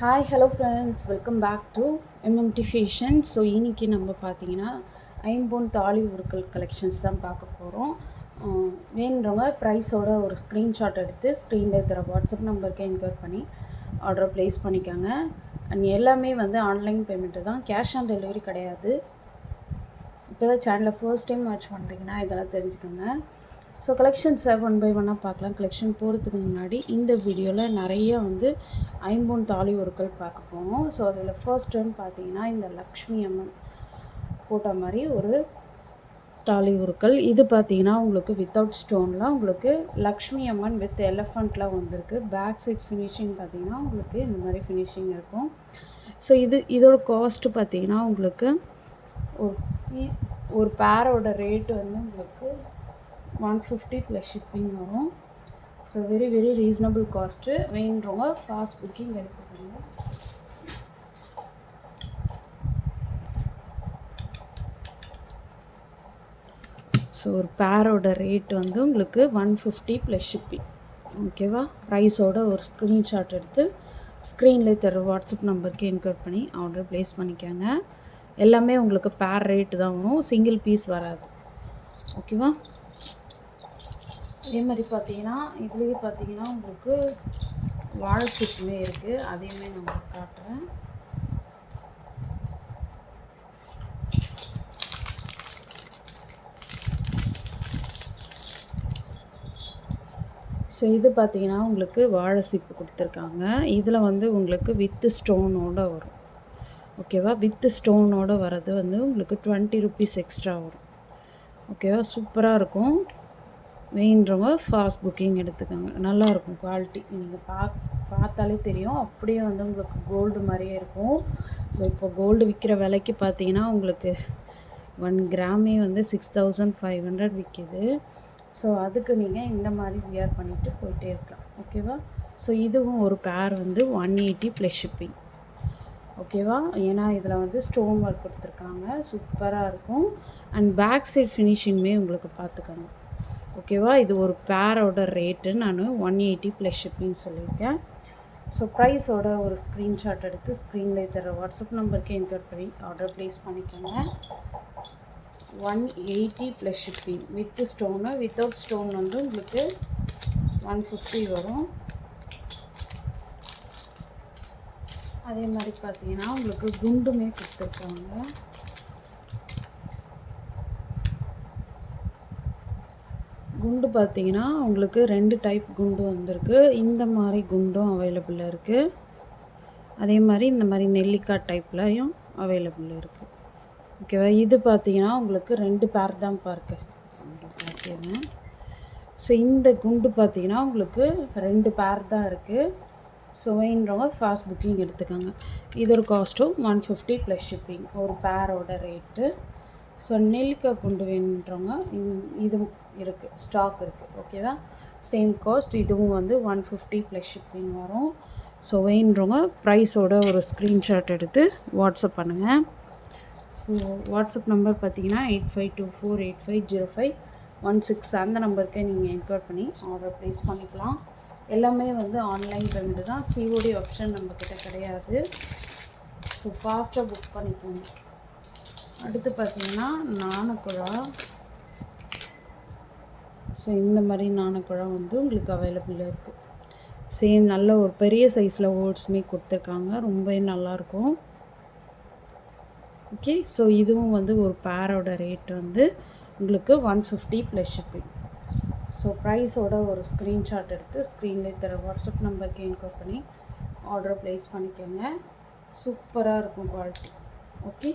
Hi hello friends welcome back to MMT fashion so இன்றைக்கி நம்ம பார்த்தீங்கன்னா ஐம்பொன் தாலி உருக்கள் கலெக்ஷன்ஸ் தான் பார்க்க போகிறோம் வேணுறவங்க ப்ரைஸோட ஒரு ஸ்க்ரீன்ஷாட் எடுத்து ஸ்க்ரீனில் தர வாட்ஸ்அப் நம்பருக்கு என்கொயர் பண்ணி ஆர்டர் ப்ளேஸ் பண்ணிக்கோங்க. அண்ட் எல்லாமே வந்து ஆன்லைன் பேமெண்ட்டு தான். கேஷ் ஆன் டெலிவரி கிடையாது. இப்போ தான் சேனலை ஃபர்ஸ்ட் டைம் வாட்ச் பண்ணுறீங்கன்னா இதெல்லாம் தெரிஞ்சுக்கோங்க. ஸோ கலெக்ஷன்ஸை ஒன் பை ஒன்னாக பார்க்கலாம். கலெக்ஷன் போகிறதுக்கு முன்னாடி இந்த வீடியோவில் நிறைய வந்து ஐம்பொன் தாலி ஒருக்கள் பார்க்க போகிறோம் ஸோ அதில் ஃபர்ஸ்ட் ஒன் பார்த்தீங்கன்னா இந்த லக்ஷ்மி அம்மன் போட்ட மாதிரி ஒரு தாலி உருக்கள் இது பார்த்தீங்கன்னா உங்களுக்கு வித்தவுட் ஸ்டோனில் உங்களுக்கு லக்ஷ்மி அம்மன் வித் எலஃபண்ட்லாம் வந்திருக்கு. பேக் சைட் ஃபினிஷிங் பார்த்தீங்கன்னா உங்களுக்கு இந்த மாதிரி ஃபினிஷிங் இருக்கும். ஸோ இது இதோட காஸ்ட்டு பார்த்தீங்கன்னா உங்களுக்கு ஒரு பீஸ் ஒரு பேரோட ரேட்டு வந்து உங்களுக்கு ஒன் ஃபிஃப்டி ப்ளஸ் ஷிப்பிங் வரும். So very very reasonable cost வேணுறவங்க fast booking எடுத்துக்கோங்க. ஸோ ஒரு பேரோட ரேட் வந்து உங்களுக்கு ஒன் ஃபிஃப்டி ப்ளஸ் ஷிப்பிங் ஓகேவா ப்ரைஸோட ஒரு ஸ்க்ரீன்ஷாட் எடுத்து ஸ்க்ரீனில் தர வாட்ஸ்அப் நம்பருக்கு என்கோட் பண்ணி ஆர்டர் ப்ளேஸ் பண்ணிக்கோங்க. எல்லாமே உங்களுக்கு பேர் ரேட்டு தான் வரும். சிங்கிள் பீஸ் வராது. ஓகேவா அதே மாதிரி பார்த்தீங்கன்னா இதுலேயே பார்த்தீங்கன்னா உங்களுக்கு வாழைச்சீப்புமே இருக்குது அதையுமே நான் உங்களுக்கு காட்டுறேன். ஸோ இது பார்த்தீங்கன்னா உங்களுக்கு வாழை சீப்பு கொடுத்துருக்காங்க. இதில் வந்து உங்களுக்கு வித்து ஸ்டோனோட வரும். ஓகேவா வித்து ஸ்டோனோடு வர்றது வந்து உங்களுக்கு டுவெண்ட்டி ருபீஸ் எக்ஸ்ட்ரா வரும். ஓகேவா சூப்பராக இருக்கும். மெயின்றவங்க ஃபாஸ்ட் புக்கிங் எடுத்துக்கோங்க. நல்லாயிருக்கும் குவாலிட்டி நீங்கள் பா பார்த்தாலே தெரியும். அப்படியே வந்து உங்களுக்கு கோல்டு மாதிரியே இருக்கும். ஸோ இப்போ கோல்டு விற்கிற விலைக்கு பார்த்தீங்கன்னா உங்களுக்கு ஒன் கிராமே வந்து சிக்ஸ் தௌசண்ட் ஃபைவ் ஹண்ட்ரட் விற்கிது ஸோ அதுக்கு நீங்கள் இந்த மாதிரி வியர் பண்ணிவிட்டு போயிட்டே இருக்கலாம். ஓகேவா ஸோ இதுவும் ஒரு பேர் வந்து ஒன் எயிட்டி ப்ளஸ் ஷிப்பிங் ஓகேவா ஏன்னா இதில் வந்து ஸ்டோன் ஒர்க் கொடுத்துருக்காங்க. சூப்பராக இருக்கும். அண்ட் பேக் சைட் ஃபினிஷிங்குமே உங்களுக்கு பார்த்துக்கோங்க. ஓகேவா? இது ஒரு பேரோட ரேட்டு நான் ஒன் எயிட்டி ப்ளஸ் ஷிப்பிங் சொல்லியிருக்கேன். ஸோ ப்ரைஸோட ஒரு ஸ்க்ரீன்ஷாட் எடுத்து ஸ்க்ரீனில் தர வாட்ஸ்அப் நம்பருக்கு என்கொயர் பண்ணி ஆர்டர் ப்ளேஸ் பண்ணிக்கோங்க. One eighty plus shipping with stone without stone வந்து உங்களுக்கு ஒன் ஃபிஃப்டி வரும். அதே மாதிரி பார்த்தீங்கன்னா உங்களுக்கு குண்டுமே கொடுத்துருக்காங்க. குண்டு பார்த்தீங்கன்னா உங்களுக்கு ரெண்டு டைப் குண்டு வந்திருக்கு. இந்த மாதிரி குண்டும் அவைலபிளாக இருக்குது அதே மாதிரி இந்த மாதிரி நெல்லிக்காய் டைப்லையும் அவைலபிள் இருக்குது ஓகேவா இது பார்த்தீங்கன்னா உங்களுக்கு ரெண்டு பேர் தான் பார்க்கு ஓகேங்க ஸோ இந்த குண்டு பார்த்தீங்கன்னா உங்களுக்கு ரெண்டு பேர் தான் இருக்குது ஸோ வேணுறவங்க ஃபாஸ்ட் புக்கிங் எடுத்துக்கோங்க. இதோட காஸ்ட்டும் ஒன் ஃபிஃப்டி ப்ளஸ் ஷிப்பிங் ஒரு பேரோட ரேட்டு ஸோ நெல்லிக்காய் குண்டு வேணுன்றவங்க இதுவும் இருக்குது ஸ்டாக் இருக்குது ஓகேவா சேம் காஸ்ட் இதுவும் வந்து ஒன் ஃபிஃப்டி ப்ளஸ் ஷிப்பிங் வரும் ஸோ வேணுன்றவங்க ப்ரைஸோட ஒரு ஸ்க்ரீன்ஷாட் எடுத்து வாட்ஸ்அப் பண்ணுங்கள் ஸோ வாட்ஸ்அப் நம்பர் பார்த்தீங்கன்னா eight five two four eight five zero five one six அந்த நம்பருக்கே நீங்கள் என்கொயர் பண்ணி ஆர்டர் ப்ளேஸ் பண்ணிக்கலாம். எல்லாமே வந்து ஆன்லைன் பேமெண்ட் தான். சிஓடி ஆப்ஷன் நம்மக்கிட்ட கிடையாது. ஸோ ஃபாஸ்ட்டாக புக் பண்ணிக்கோங்க. அடுத்து பார்த்தீங்கன்னா நாணக்குழா. ஸோ இந்த மாதிரி நாணக்குழா வந்து உங்களுக்கு அவைலபிளாக இருக்குது சேம் நல்ல ஒரு பெரிய சைஸில் ஓட்ஸுமே கொடுத்துருக்காங்க. ரொம்பவே நல்லாயிருக்கும் ஓகே ஸோ இதுவும் வந்து ஒரு பேரோட ரேட் வந்து உங்களுக்கு one fifty plus shipping so ப்ரைஸோட ஒரு ஸ்க்ரீன்ஷாட் எடுத்து ஸ்க்ரீனில் தர வாட்ஸ்அப் நம்பருக்கு என்கொயர் பண்ணி ஆர்டரை ப்ளேஸ் பண்ணிக்கோங்க. சூப்பராக இருக்கும் குவாலிட்டி ஓகே